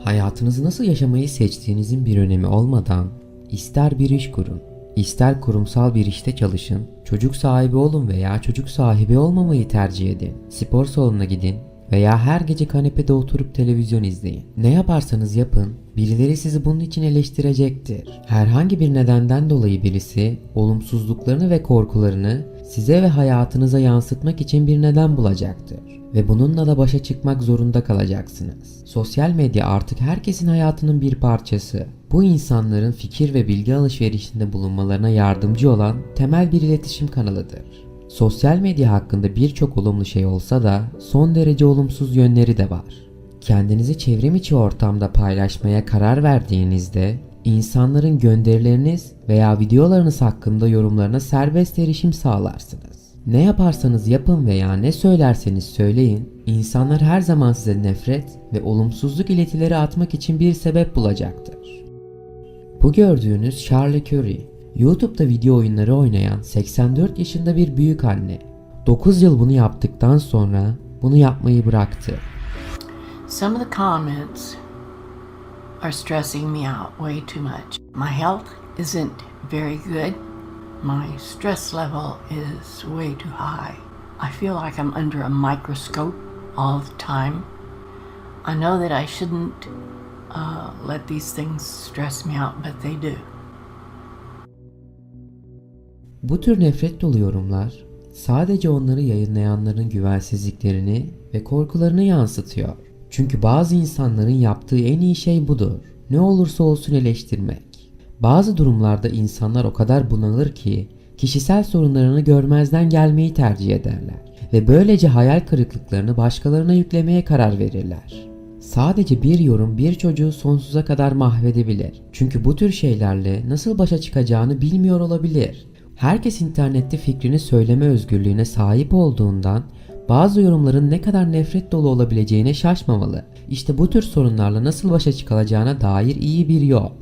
Hayatınızı nasıl yaşamayı seçtiğinizin bir önemi olmadan ister bir iş kurun, ister kurumsal bir işte çalışın, çocuk sahibi olun veya çocuk sahibi olmamayı tercih edin. Spor salonuna gidin veya her gece kanepede oturup televizyon izleyin. Ne yaparsanız yapın, birileri sizi bunun için eleştirecektir. Herhangi bir nedenden dolayı birisi olumsuzluklarını ve korkularını size ve hayatınıza yansıtmak için bir neden bulacaktır ve bununla da başa çıkmak zorunda kalacaksınız. Sosyal medya artık herkesin hayatının bir parçası. Bu insanların fikir ve bilgi alışverişinde bulunmalarına yardımcı olan temel bir iletişim kanalıdır. Sosyal medya hakkında birçok olumlu şey olsa da son derece olumsuz yönleri de var. Kendinizi çevrim içi ortamda paylaşmaya karar verdiğinizde insanların gönderileriniz veya videolarınız hakkında yorumlarına serbest erişim sağlarsınız. Ne yaparsanız yapın veya ne söylerseniz söyleyin, insanlar her zaman size nefret ve olumsuzluk iletileri atmak için bir sebep bulacaktır. Bu gördüğünüz Charlie Curry, YouTube'da video oyunları oynayan 84 yaşında bir büyük anne. 9 yıl bunu yaptıktan sonra bunu yapmayı bıraktı. Some of the comments are stressing me out way too much. My health isn't very good. My stress level is way too high. I feel like I'm under a microscope all the time. I know that I shouldn't uh, let these things stress me out, but they do. Bu tür nefret dolu yorumlar sadece onları yayınlayanların güvensizliklerini ve korkularını yansıtıyor. Çünkü bazı insanların yaptığı en iyi şey budur. Ne olursa olsun eleştirmek. Bazı durumlarda insanlar o kadar bunalır ki kişisel sorunlarını görmezden gelmeyi tercih ederler ve böylece hayal kırıklıklarını başkalarına yüklemeye karar verirler. Sadece bir yorum bir çocuğu sonsuza kadar mahvedebilir. Çünkü bu tür şeylerle nasıl başa çıkacağını bilmiyor olabilir. Herkes internette fikrini söyleme özgürlüğüne sahip olduğundan bazı yorumların ne kadar nefret dolu olabileceğine şaşmamalı. İşte bu tür sorunlarla nasıl başa çıkılacağına dair iyi bir yol.